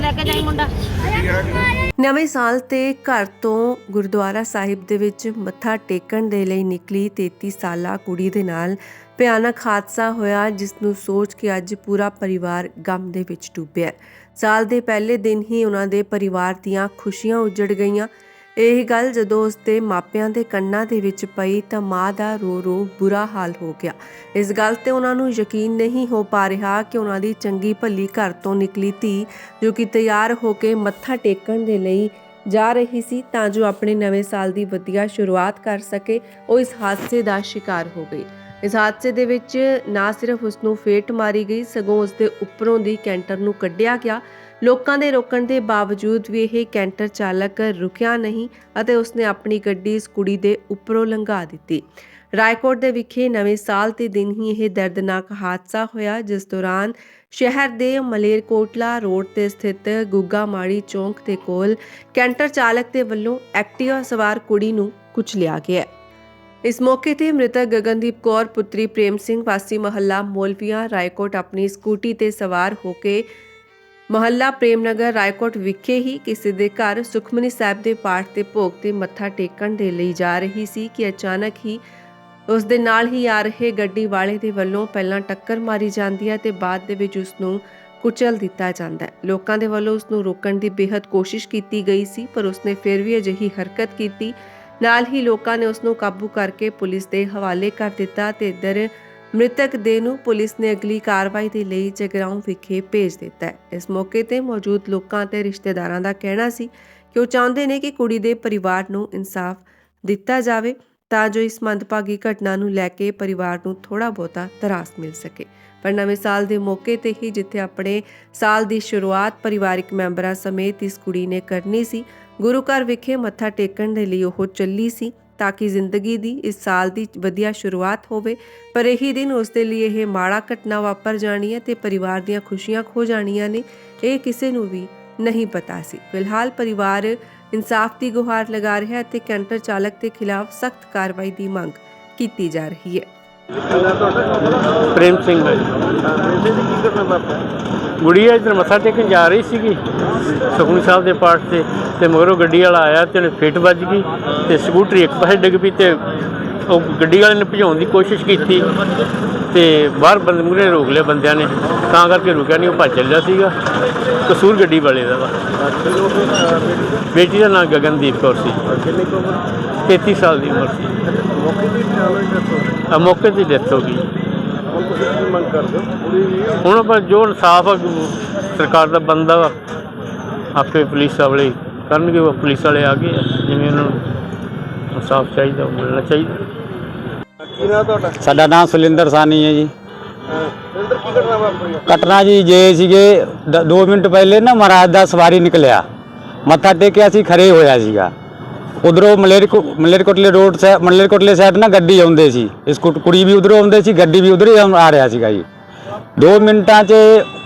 ਲੈ ਕੇ ਜਾਈ ਮੁੰਡਾ। ਨਵੇਂ ਸਾਲ ਤੇ ਘਰ ਤੋਂ ਗੁਰਦੁਆਰਾ ਸਾਹਿਬ ਦੇ ਵਿੱਚ ਮੱਥਾ ਟੇਕਣ ਦੇ ਲਈ ਨਿਕਲੀ 33 ਸਾਲਾ ਕੁੜੀ ਦੇ ਨਾਲ। ਭਿਆਨਕ ਹਾਦਸਾ ਹੋਇਆ, ਜਿਸ ਨੂੰ ਸੋਚ ਕੇ ਅੱਜ ਪੂਰਾ ਪਰਿਵਾਰ ਗਮ ਦੇ ਵਿੱਚ ਡੁੱਬਿਆ। ਸਾਲ ਦੇ ਪਹਿਲੇ ਦਿਨ ਹੀ ਉਹਨਾਂ ਦੇ ਪਰਿਵਾਰ ਦੀਆਂ ਖੁਸ਼ੀਆਂ ਉਜੜ ਗਈਆਂ। ਇਹ ਗੱਲ ਜਦੋਂ ਉਸਦੇ ਮਾਪਿਆਂ ਦੇ ਕੰਨਾਂ ਦੇ ਵਿੱਚ ਪਈ ਤਾਂ ਮਾਂ ਦਾ ਰੋ ਰੋ ਬੁਰਾ ਹਾਲ ਹੋ ਗਿਆ। ਇਸ ਗੱਲ ਤੇ ਉਹਨਾਂ ਨੂੰ ਯਕੀਨ ਨਹੀਂ ਹੋ ਪਾ ਰਿਹਾ ਕਿ ਉਹਨਾਂ ਦੀ ਚੰਗੀ ਭਲੀ ਘਰ ਤੋਂ ਨਿਕਲੀ ਧੀ, ਜੋ ਕਿ ਤਿਆਰ ਹੋ ਕੇ ਮੱਥਾ ਟੇਕਣ ਦੇ ਲਈ ਜਾ ਰਹੀ ਸੀ, ਤਾਂ ਜੋ ਆਪਣੇ ਨਵੇਂ ਸਾਲ ਦੀ ਵਧੀਆ ਸ਼ੁਰੂਆਤ ਕਰ ਸਕੇ, ਉਹ ਇਸ ਹਾਦਸੇ ਦਾ ਸ਼ਿਕਾਰ ਹੋ ਗਈ। ਇਸ ਹਾਦਸੇ ਦੇ ਵਿੱਚ ਨਾ ਸਿਰਫ ਉਸ ਨੂੰ ਫੇਟ ਮਾਰੀ ਗਈ, ਸਗੋਂ ਉਸ ਦੇ ਉੱਪਰੋਂ ਦੀ ਕੈਂਟਰ ਨੂੰ ਕੱਢਿਆ ਗਿਆ ਲੋਕਾਂ ਦੇ ਰੋਕਣ ਦੇ ਬਾਵਜੂਦ ਵੀ ਇਹ ਕੈਂਟਰ ਚਾਲਕ ਰੁਕਿਆ ਨਹੀਂ ਅਤੇ ਉਸਨੇ ਆਪਣੀ ਗੱਡੀ ਇਸ ਕੁੜੀ ਦੇ ਉੱਪਰੋਂ ਲੰਘਾ ਦਿੱਤੀ। ਰਾਏਕੋਟ ਦੇ ਵਿਖੇ ਨਵੇਂ ਸਾਲ ਦੇ ਦਿਨ ਹੀ ਇਹ ਦਰਦਨਾਕ ਹਾਦਸਾ ਹੋਇਆ, ਜਿਸ ਦੌਰਾਨ ਸ਼ਹਿਰ ਦੇ ਮਲੇਰਕੋਟਲਾ ਰੋਡ ਤੇ ਸਥਿਤ ਗੁੱਗਾ ਮਾੜੀ ਚੌਂਕ ਦੇ ਕੋਲ ਕੈਂਟਰ ਚਾਲਕ ਦੇ ਵੱਲੋਂ ਐਕਟਿਵਾ ਸਵਾਰ ਕੁੜੀ ਨੂੰ ਕੁਚਲਿਆ ਗਿਆ। ਇਸ ਮੌਕੇ ਤੇ ਮ੍ਰਿਤਕ ਗਗਨਦੀਪ ਕੌਰ, ਪੁੱਤਰੀ ਪ੍ਰੇਮ ਸਿੰਘ ਵਾਸੀ ਮਹੱਲਾ ਮੋਲਵੀਆਂ ਰਾਏਕੋਟ ਆਪਣੀ ਸਕੂਟੀ ਤੇ ਸਵਾਰ ਹੋ ਕੇ ਮਹੱਲਾ ਪ੍ਰੇਮਨਗਰ ਰਾਏਕੋਟ ਵਿਖੇ ਹੀ ਕਿਸੇ ਦੇ ਘਰ ਸੁਖਮਨੀ ਸਾਹਿਬ ਦੇ ਪਾਠ ਤੇ ਭੋਗ ਤੇ ਮੱਥਾ ਟੇਕਣ ਦੇ ਲਈ ਜਾ ਰਹੀ ਸੀ ਕਿ ਅਚਾਨਕ ਹੀ ਉਸ ਦੇ ਨਾਲ ਹੀ ਆ ਰਹੇ ਗੱਡੀ ਵਾਲੇ ਦੇ ਵੱਲੋਂ ਪਹਿਲਾਂ ਟੱਕਰ ਮਾਰੀ ਜਾਂਦੀ ਹੈ ਤੇ ਬਾਅਦ ਦੇ ਵਿੱਚ ਉਸ ਨੂੰ ਕੁਚਲ ਦਿੱਤਾ ਜਾਂਦਾ ਹੈ। ਲੋਕਾਂ ਦੇ ਵੱਲੋਂ ਉਸ ਨੂੰ ਰੋਕਣ ਦੀ ਬੇਹੱਦ ਕੋਸ਼ਿਸ਼ ਕੀਤੀ ਗਈ ਸੀ, ਪਰ ਉਸਨੇ ਫਿਰ ਵੀ ਅਜਿਹੀ ਹਰਕਤ ਕੀਤੀ। ਨਾਲ ਹੀ ਲੋਕਾਂ ਨੇ ਉਸ ਨੂੰ ਕਾਬੂ ਕਰਕੇ ਪੁਲਿਸ ਦੇ ਹਵਾਲੇ ਕਰ ਦਿੱਤਾ ਤੇ ਇੱਧਰ ਮ੍ਰਿਤਕ ਦੇਹ ਨੂੰ ਪੁਲਿਸ ਨੇ ਅਗਲੀ ਕਾਰਵਾਈ ਦੇ ਲਈ ਜਗਰਾਉਂ ਵਿਖੇ ਭੇਜ ਦਿੱਤਾ ਹੈ। ਇਸ ਮੌਕੇ ਤੇ ਮੌਜੂਦ ਲੋਕਾਂ ਤੇ ਰਿਸ਼ਤੇਦਾਰਾਂ ਦਾ ਕਹਿਣਾ ਸੀ ਕਿ ਉਹ ਚਾਹੁੰਦੇ ਨੇ ਕਿ ਕੁੜੀ ਦੇ ਪਰਿਵਾਰ ਨੂੰ ਇਨਸਾਫ ਦਿੱਤਾ ਜਾਵੇ ਤਾਂ ਜੋ ਇਸ ਮੰਦਭਾਗੀ ਘਟਨਾ ਨੂੰ ਲੈ ਕੇ ਪਰਿਵਾਰ ਨੂੰ ਥੋੜਾ ਬਹੁਤਾ ਤਰਾਸ ਮਿਲ ਸਕੇ। ਪਰ ਨਵੇਂ ਸਾਲ ਦੇ ਮੌਕੇ ਤੇ ਹੀ ਜਿੱਥੇ ਆਪਣੇ ਸਾਲ ਦੀ ਸ਼ੁਰੂਆਤ ਪਰਿਵਾਰਿਕ ਮੈਂਬਰਾਂ ਸਮੇਤ ਇਸ ਕੁੜੀ ਨੇ ਕਰਨੀ ਸੀ, ਗੁਰੂ ਘਰ ਵਿਖੇ ਮੱਥਾ ਟੇਕਣ ਦੇ ਲਈ ਉਹ ਚੱਲੀ ਸੀ। ਤਾਂ ਕਿ ਜ਼ਿੰਦਗੀ ਦੀ ਇਸ ਸਾਲ ਦੀ ਵਧੀਆ ਸ਼ੁਰੂਆਤ ਹੋਵੇ। ਪਰ ਇਹੀ ਦਿਨ ਉਸ ਦੇ ਲਈ ਇਹ ਮਾੜਾ ਘਟਨਾ ਵਾਪਰ ਜਾਣੀ ਹੈ ਤੇ ਪਰਿਵਾਰ ਦੀਆਂ ਖੁਸ਼ੀਆਂ ਖੋ ਜਾਣੀਆਂ ਨੇ, ਇਹ ਕਿਸੇ ਨੂੰ ਵੀ ਨਹੀਂ ਪਤਾ ਸੀ। ਫਿਲਹਾਲ ਪਰਿਵਾਰ ਇਨਸਾਫ ਦੀ ਗੁਹਾਰ ਲਗਾ ਰਿਹਾ ਹੈ ਤੇ ਕੈਂਟਰ ਚਾਲਕ ਦੇ ਖਿਲਾਫ ਸਖਤ ਕਾਰਵਾਈ ਦੀ ਮੰਗ ਕੀਤੀ ਜਾ ਰਹੀ ਹੈ। ਪ੍ਰੇਮ ਸਿੰਘ। ਹੈ ਗੁੜੀਆ ਇਧਰ ਮੱਥਾ ਟੇਕਣ ਜਾ ਰਹੀ ਸੀਗੀ। ਸੁਖਮਨੀ ਸਾਹਿਬ ਦੇ ਪਾਠ ਤੇ ਤੇ ਮਗਰੋਂ ਗੱਡੀ ਵਾਲਾ ਆਇਆ ਤੇ ਉਹਨੇ ਫਿੱਟ ਵੱਜ ਗਈ ਤੇ ਸਕੂਟਰੀ ਇੱਕ ਪਾਸੇ ਡਿੱਗ ਪਈ ਤੇ ਉਹ ਗੱਡੀ ਵਾਲੇ ਨੇ ਭਜਾਉਣ ਦੀ ਕੋਸ਼ਿਸ਼ ਕੀਤੀ ਤੇ ਬਾਹਰ ਬੰਦੇ ਮੂਹਰੇ ਰੋਕ ਲਿਆ ਬੰਦਿਆਂ ਨੇ। ਤਾਂ ਕਰਕੇ ਰੁਕਿਆ ਨਹੀਂ, ਉਹ ਭੱਜ ਚੱਲਿਆ ਸੀਗਾ। ਕਸੂਰ ਗੱਡੀ ਵਾਲੇ ਦਾ ਵਾ। ਬੇਟੀ ਦਾ ਨਾਮ ਗਗਨਦੀਪ ਕੌਰ ਸੀ। 33 ਸਾਲ ਦੀ ਉਮਰ ਸੀ। ਆ ਮੌਕੇ ਤੇ ਡੈਥ ਹੋ ਗਈ। ਹੁਣ ਆਪਾਂ ਜੋ ਇਨਸਾਫ ਆ ਸਰਕਾਰ ਦਾ ਬੰਦਾ ਵਾ ਆਪੇ ਪੁਲਿਸ ਵਾਲੇ ਕਰਨਗੇ ਉਹ ਪੁਲਿਸ ਵਾਲੇ ਆ ਗਏ ਆ, ਜਿਵੇਂ ਉਹਨਾਂ ਨੂੰ ਇਨਸਾਫ ਚਾਹੀਦਾ ਉਹ ਮਿਲਣਾ ਚਾਹੀਦਾ। ਕੀ ਨਾਂ ਤੁਹਾਡਾ? ਸਾਡਾ ਨਾਮ ਸੁਲਿੰਦਰ ਸਾਨੀ ਹੈ ਜੀ। ਸਿੰਦਰ ਕੀ ਘਟਨਾ ਵਾਪਰੀ ਆ? ਕਟਨਾ ਜੀ ਜੇ ਸੀਗੇ 2 ਮਿੰਟ ਪਹਿਲੇ ਨਾ ਮਹਾਰਾਜ ਦਾ ਸਵਾਰੀ ਨਿਕਲਿਆ। ਮੱਥਾ ਟੇਕਿਆ ਸੀ ਖੜੇ ਹੋਇਆ ਸੀਗਾ। ਉਧਰੋਂ ਮਲੇਰਕੋ, ਮਲੇਰਕੋਟਲੇ ਰੋਡ ਸੇ, ਮਲੇਰਕੋਟਲੇ ਸਾਈਡ ਨਾ ਗੱਡੀ ਆਉਂਦੇ ਸੀ। ਇਸ ਕੁ- ਕੁੜੀ ਵੀ ਉਧਰੋਂ ਆਉਂਦੇ ਸੀ, ਗੱਡੀ ਵੀ ਉਧਰ ਹੀ ਆ ਰਿਹਾ ਸੀਗਾ ਜੀ। 2 ਮਿੰਟਾਂ 'ਚ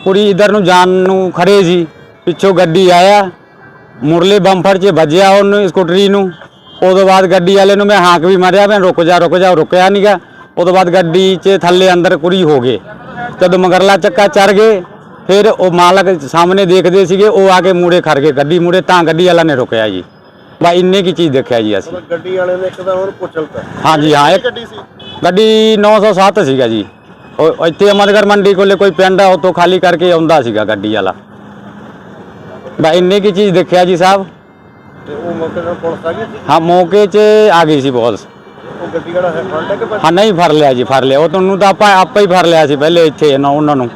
ਕੁੜੀ ਇਧਰ ਨੂੰ ਜਾਣ ਨੂੰ ਖੜੇ ਸੀ। ਪਿੱਛੋਂ ਗੱਡੀ ਆਇਆ, ਮੁਰਲੇ ਬੰਫਰ 'ਚ ਵੱਜਿਆ ਉਹਨੂੰ ਸਕੂਟਰੀ ਨੂੰ। ਉਦੋਂ ਬਾਅਦ ਗੱਡੀ ਵਾਲੇ ਨੂੰ ਮੈਂ ਹਾਕ ਵੀ ਮਾਰਿਆ, ਮੈਂ ਰੁਕ ਜਾ ਰੁਕ ਜਾ ਉਹ ਰੁਕਿਆ ਨਹੀਂਗਾ ਉਦੋਂ ਬਾਅਦ ਗੱਡੀ 'ਚ ਥੱਲੇ ਅੰਦਰ ਕੁੜੀ ਹੋ ਗਏ। ਜਦੋਂ ਮਗਰਲਾ ਚੱਕਾ ਚੜ ਗਏ, ਫਿਰ ਉਹ ਮਾਲਕ ਸਾਹਮਣੇ ਦੇਖਦੇ ਸੀਗੇ, ਉਹ ਆ ਕੇ ਮੂੜੇ ਖੜ ਗਏ। ਗੱਡੀ ਮੂੜੇ ਤਾਂ ਗੱਡੀ ਵਾਲਾ ਨੇ ਰੁਕਿਆ ਜੀ। ਬਾ ਇੰਨੇ ਕੀ ਚੀਜ਼ ਦੇਖਿਆ ਜੀ ਅਸੀਂ। ਗੱਡੀ ਵਾਲੇ ਨੇ ਇੱਕਦਮ ਉਹਨੂੰ ਪੁੱਛਲਤਾ ਹਾਂਜੀ ਹਾਂ ਇੱਕ ਗੱਡੀ ਸੀ? ਗੱਡੀ 907 ਸੀਗਾ ਜੀ। ਉਹ ਇੱਥੇ ਅਮਰਗਰ ਮੰਡੀ ਕੋਲੇ ਕੋਈ ਪਿੰਡ ਆ ਉਤੋਂ ਖਾਲੀ ਕਰਕੇ ਆਉਂਦਾ ਸੀਗਾ ਗੱਡੀ ਵਾਲਾ। ਬਾ ਇੰਨੇ ਕੀ ਚੀਜ਼ ਦੇਖਿਆ ਜੀ ਸਾਹਿਬ? ਤੇ ਉਹ ਮੌਕੇ ਤੇ ਪੁਲਿਸ ਆ ਗਈ ਸੀ? ਹਾਂ ਮੌਕੇ 'ਚ ਆ ਗਈ ਸੀ ਬੋਲਸ ਉਹ ਗੱਡੀ ਵਾਲਾ ਹੈ ਹੈ ਕਿ ਹਾਂ ਨਹੀਂ ਫੜ ਲਿਆ ਜੀ ਫੜ ਲਿਆ। ਉਹ ਤੁਹਾਨੂੰ ਤਾਂ ਆਪਾਂ ਆਪੇ ਹੀ ਫੜ ਲਿਆ ਸੀ ਪਹਿਲੇ ਇੱਥੇ ਨਾ ਉਹਨਾਂ ਨੂੰ।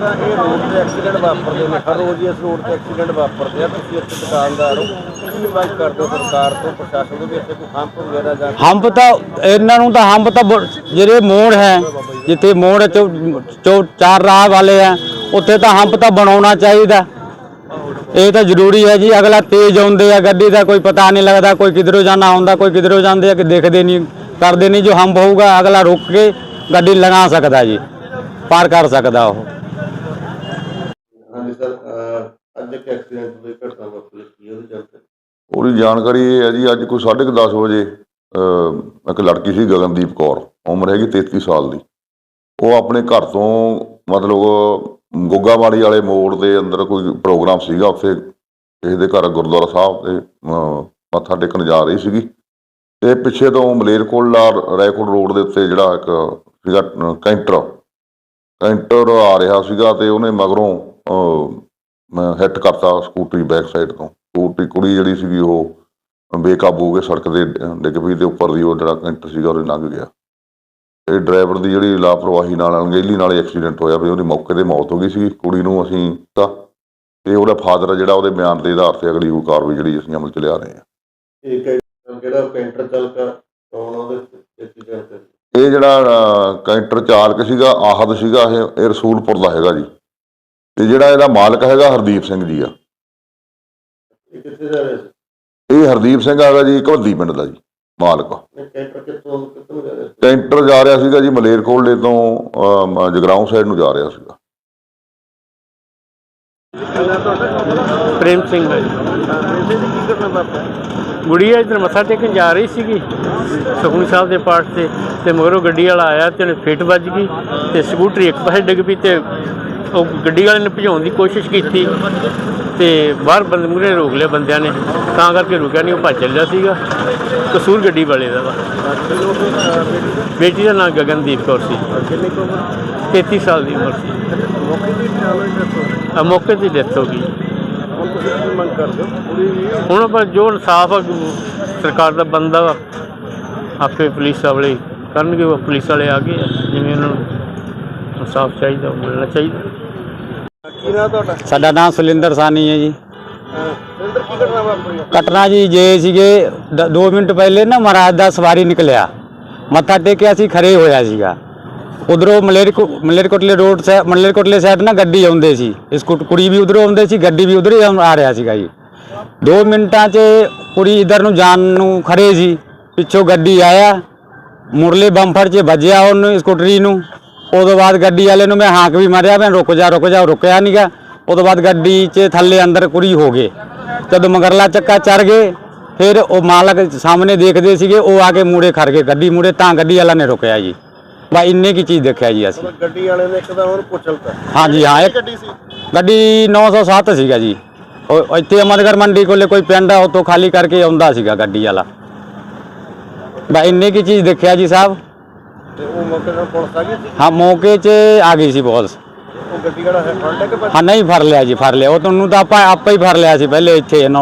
ਤਰ੍ਹਾਂ ਇਹ ਰੋਡ ਤੇ ਐਕਸੀਡੈਂਟ ਵਾਪਰਦੇ ਨੇ। ਹਰ ਰੋਜ਼ ਹੀ ਇਸ ਰੋਡ ਤੇ ਐਕਸੀਡੈਂਟ ਵਾਪਰਦੇ ਆ। ਤੁਸੀਂ ਇੱਥੇ ਦੁਕਾਨਦਾਰ ਹੋ। ਕੀ ਮੰਗ ਕਰਦੇ ਹੋ ਸਰਕਾਰ ਤੋਂ, ਪ੍ਰਸ਼ਾਸਨ ਤੋਂ ਵੀ ਇੱਥੇ ਕੋਈ ਹੰਪ ਵਗੈਰਾ ਜਾਂ ਹੰਪ ਤਾਂ ਇਹਨਾਂ ਨੂੰ ਤਾਂ ਹੰਪ ਤਾਂ ਬ- ਜਿਹੜੇ ਮੋੜ ਹੈ, ਜਿੱਥੇ ਮੋੜ ਚੋ ਚੋ ਚਾਰ ਰਾਹ ਵਾਲੇ ਹੈ ਉੱਥੇ ਤਾਂ ਹੰਪ ਤਾਂ ਬਣਾਉਣਾ ਚਾਹੀਦਾ। ਇਹ ਤਾਂ ਜ਼ਰੂਰੀ ਹੈ ਜੀ, ਅਗਲਾ ਤੇਜ਼ ਆਉਂਦੇ ਆ, ਗੱਡੀ ਦਾ ਕੋਈ ਪਤਾ ਨਹੀਂ ਲੱਗਦਾ, ਕੋਈ ਕਿਧਰੋਂ ਜਾਣਾ ਹੁੰਦਾ ਕੋਈ ਕਿਧਰੋਂ ਜਾਂਦੇ ਆ, ਕਿ ਦੇਖਦੇ ਨਹੀਂ, ਕਰਦੇ ਨਹੀਂ ਜੋ ਹੰਪ ਹੋਊਗਾ, ਅਗਲਾ ਰੁਕ ਕੇ ਗੱਡੀ ਲਗਾ ਸਕਦਾ ਜੀ, ਪਾਰ ਕਰ ਸਕਦਾ ਉਹ। ਹਾਂਜੀ ਸਰ ਅੱਜ ਇੱਕ ਐਕਸੀਡੈਂਟ ਹੋਈ ਘਟਨਾ ਵਾਪਰੀ ਕੀ ਉਹਦੇ ਚੱਲਦੇ ਉਹਦੀ ਜਾਣਕਾਰੀ ਇਹ ਹੈ ਜੀ ਅੱਜ ਕੋਈ 10:30 ਵਜੇ ਅਹ, ਇੱਕ ਲੜਕੀ ਸੀ ਗਗਨਦੀਪ ਕੌਰ ਉਮਰ ਹੈਗੀ 33 ਸਾਲ ਦੀ। ਉਹ ਆਪਣੇ ਘਰ ਤੋਂ ਮਤਲਬ ਗੋਗਾਵਾੜੀ ਵਾਲੇ ਮੋੜ ਦੇ ਅੰਦਰ ਕੋਈ ਪ੍ਰੋਗਰਾਮ ਸੀਗਾ ਉੱਥੇ ਕਿਸੇ ਦੇ ਘਰ ਗੁਰਦੁਆਰਾ ਸਾਹਿਬ ਤੇ ਮੱਥਾ ਟੇਕਣ ਜਾ ਰਹੀ ਸੀਗੀ। ਤੇ ਪਿੱਛੇ ਤੋਂ ਮਲੇਰਕੋਟਲਾ ਰਾਏਕੋਟ ਰੋਡ ਦੇ ਉੱਤੇ ਜਿਹੜਾ ਇੱਕ ਸੀਗਾ ਕੈਂਟਰ ਕੈਂਟਰ ਆ ਰਿਹਾ ਸੀਗਾ ਤੇ ਉਹਨੇ ਮਗਰੋਂ ਹਿੱਟ ਕਰਤਾ ਸਕੂਟਰੀ ਬੈਕ ਸਾਈਡ ਤੋਂ। ਸਕੂਟਰੀ ਕੁੜੀ ਜਿਹੜੀ ਸੀਗੀ ਉਹ ਬੇਕਾਬੂ ਹੋ ਕੇ ਸੜਕ ਦੇ ਡਿੱਗ ਪਈ ਤੇ ਉੱਪਰ ਦੀ ਉਹ ਜਿਹੜਾ ਕੈਂਟਰ ਸੀਗਾ ਉਹਦੇ ਲੰਘ ਗਿਆ। ਇਹ ਡਰਾਈਵਰ ਦੀ ਜਿਹੜੀ ਲਾਪਰਵਾਹੀ ਨਾਲ ਅਣਗਹਿਲੀ ਨਾਲ ਐਕਸੀਡੈਂਟ ਹੋਇਆ ਵੀ ਉਹਦੀ ਮੌਕੇ ਤੇ ਮੌਤ ਹੋ ਗਈ ਸੀ ਕੁੜੀ ਨੂੰ ਅਸੀਂ ਤਾਂ ਤੇ ਉਹਦਾ ਫਾਦਰ ਜਿਹੜਾ ਉਹਦੇ ਬਿਆਨ ਦੇ ਆਧਾਰ ਤੇ ਅਗਲੀ ਕੋਈ ਕਾਰਵਾਈ ਜਿਹੜੀ ਅਸੀਂ ਅਮਲ ਚ ਲਿਆ ਰਹੇ ਹਾਂ। ਇਹ ਕਿਹੜਾ ਕੈਂਟਰ ਚਾਲਕ ਕੌਣ ਉਹਦੇ ਐਕਸੀਡੈਂਟ ਇਹ ਜਿਹੜਾ ਕੈਂਟਰ ਚਾਲਕ ਸੀਗਾ ਆਹਦ ਸੀਗਾ ਇਹ ਇਹ ਰਸੂਲਪੁਰ ਦਾ ਹੈਗਾ ਜੀ। ਤੇ ਜਿਹੜਾ ਇਹਦਾ ਮਾਲਕ ਹੈਗਾ ਹਰਦੀਪ ਸਿੰਘ ਜੀ ਆ। ਇਹ ਕਿੱਥੇ ਹਰਦੀਪ ਸਿੰਘ ਹੈਗਾ ਜੀ ਘਵੱਦੀ ਪਿੰਡ ਦਾ ਜੀ ਮਾਲਕ। ਕਿੱਥੋਂ ਕਿੱਥੋਂ ਜਾ ਰਿਹਾ? ਸੀ ਕੈਂਟਰ ਜਾ ਰਿਹਾ ਸੀਗਾ ਜੀ ਮਲੇਰਕੋਟਲੇ ਤੋਂ ਜਗਰਾਉਂ ਸਾਈਡ ਨੂੰ ਜਾ ਰਿਹਾ ਸੀਗਾ। ਪ੍ਰੇਮ ਸਿੰਘ ਹੈ ਗੁੜੀਆ ਇਧਰ ਮੱਥਾ ਟੇਕਣ ਜਾ ਰਹੀ ਸੀਗੀ। ਸੁਖਮਨੀ ਸਾਹਿਬ ਦੇ ਪਾਠ ਤੇ ਤੇ ਮਗਰੋਂ ਗੱਡੀ ਵਾਲਾ ਆਇਆ ਤੇ ਉਹਨੇ ਫਿੱਟ ਵੱਜ ਗਈ ਤੇ ਸਕੂਟਰੀ ਇੱਕ ਪਾਸੇ ਡਿੱਗ ਪਈ ਤੇ ਉਹ ਗੱਡੀ ਵਾਲੇ ਨੇ ਭਜਾਉਣ ਦੀ ਕੋਸ਼ਿਸ਼ ਕੀਤੀ ਤੇ ਬਾਹਰ ਬੰਦੇ ਮੂਹਰੇ ਰੋਕ ਲਿਆ ਬੰਦਿਆਂ ਨੇ। ਤਾਂ ਕਰਕੇ ਰੁਕਿਆ ਨਹੀਂ ਉਹ ਭੱਜ ਚੱਲਿਆ ਸੀਗਾ। ਕਸੂਰ ਗੱਡੀ ਵਾਲੇ ਦਾ ਵਾ। ਬੇਟੀ ਦਾ ਨਾਮ ਗਗਨਦੀਪ ਕੌਰ ਸੀ। ਕਿੰਨੇ 33 ਸਾਲ ਦੀ ਉਮਰ ਸੀ। ਮੌਕੇ ਦੀ ਡੈਥ ਹੋ ਗਈ। ਹੁਣ ਪਰ ਜੋ ਇਨਸਾਫ ਆ, ਸਰਕਾਰ ਦਾ ਬੰਦਾ ਵਾ, ਆਪੇ ਪੁਲਿਸ ਵਾਲੇ ਕਰਨਗੇ, ਉਹ ਪੁਲਿਸ ਵਾਲੇ ਆ ਗਏ ਆ। ਜਿਵੇਂ ਉਹਨਾਂ ਨੂੰ ਇਨਸਾਫ ਚਾਹੀਦਾ ਮਿਲਣਾ ਚਾਹੀਦਾ। ਕੀ ਤੁਹਾਡਾ? ਸਾਡਾ ਨਾਮ ਸੁਲਿੰਦਰ ਸਾਨੀ ਹੈ ਜੀ। ਸਿੰਦਰ ਕੀ ਕਰਨਾ ਵਾਪਰੀ ਕਟਨਾ ਜੀ ਜੇ ਸੀਗੇ 2 ਮਿੰਟ ਪਹਿਲੇ ਨਾ ਮਹਾਰਾਜ ਦਾ ਸਵਾਰੀ ਨਿਕਲਿਆ। ਮੱਥਾ ਟੇਕਿਆ ਸੀ ਖੜੇ ਹੋਇਆ ਸੀਗਾ। ਉਧਰੋਂ ਮਲੇਰਕੋ ਮਲੇਰਕੋਟਲੇ ਰੋਡ ਸੇ ਮਲੇਰਕੋਟਲੇ ਸਾਈਡ ਨਾ ਗੱਡੀ ਆਉਂਦੇ ਸੀ। ਇਸ ਕੁੜੀ ਵੀ ਉਧਰੋਂ ਆਉਂਦੇ ਸੀ ਗੱਡੀ ਵੀ ਉਧਰ ਹੀ ਆ ਰਿਹਾ ਸੀਗਾ ਜੀ। 2 ਮਿੰਟਾਂ 'ਚ ਕੁੜੀ ਇਧਰ ਨੂੰ ਜਾਣ ਨੂੰ ਖੜੇ ਸੀ। ਪਿੱਛੋਂ ਗੱਡੀ ਆਇਆ। ਮੁਰਲੇ ਬੰਫਰ 'ਚ ਵੱਜਿਆ ਉਹਨੂੰ ਸਕੂਟਰੀ ਨੂੰ। ਉਦੋਂ ਬਾਅਦ ਗੱਡੀ ਵਾਲੇ ਨੂੰ ਮੈਂ ਹਾਕ ਵੀ ਮਾਰਿਆ ਮੈਂ ਰੁਕ ਜਾ ਰੁਕ ਜਾ ਉਹ ਰੁਕਿਆ ਨਹੀਂਗਾ ਉਦੋਂ ਬਾਅਦ ਗੱਡੀ 'ਚ ਥੱਲੇ ਅੰਦਰ ਕੁੜੀ ਹੋ ਗਏ। ਜਦੋਂ ਮਗਰਲਾ ਚੱਕਾ ਚੜ ਗਏ ਫਿਰ ਉਹ ਮਾਲਕ ਸਾਹਮਣੇ ਦੇਖਦੇ ਸੀਗੇ ਉਹ ਆ ਕੇ ਮੂੜੇ ਖੜ ਗਏ ਗੱਡੀ ਮੂੜੇ ਤਾਂ ਗੱਡੀ ਵਾਲਾ ਨੇ ਰੁਕਿਆ ਜੀ। ਬਾ ਇੰਨੇ ਕੀ ਚੀਜ਼ ਦੇਖਿਆ ਜੀ ਅਸੀਂ। ਗੱਡੀ ਵਾਲੇ ਨੇ ਇੱਕਦਮ ਉਹਨੂੰ ਪੁੱਛਲਤਾ ਹਾਂਜੀ ਹਾਂ ਇੱਕ ਗੱਡੀ ਸੀ? ਗੱਡੀ 907 ਸੀਗਾ ਜੀ। ਉਹ ਇੱਥੇ ਅਮਰਗਰ ਮੰਡੀ ਕੋਲੇ ਕੋਈ ਪਿੰਡ ਆ ਉਤੋਂ ਖਾਲੀ ਕਰਕੇ ਆਉਂਦਾ ਸੀਗਾ ਗੱਡੀ ਵਾਲਾ। ਬਾ ਇੰਨੇ ਕੀ ਚੀਜ਼ ਦੇਖਿਆ ਜੀ ਸਾਹਿਬ? ਤੇ ਉਹ ਮੌਕੇ ਤੇ ਪੁਲਿਸ ਆ ਗਈ ਸੀ? ਹਾਂ ਮੌਕੇ 'ਚ ਆ ਗਈ ਸੀ ਉਹ ਗੱਡੀ ਵਾਲਾ ਕਿ ਹਾਂ ਨਹੀਂ ਫੜ ਲਿਆ ਜੀ ਫੜ ਲਿਆ। ਉਹ ਤੁਹਾਨੂੰ ਤਾਂ ਆਪਾਂ ਆਪਾਂ ਹੀ ਫੜ ਲਿਆ ਸੀ ਪਹਿਲੇ ਇੱਥੇ ਨਾ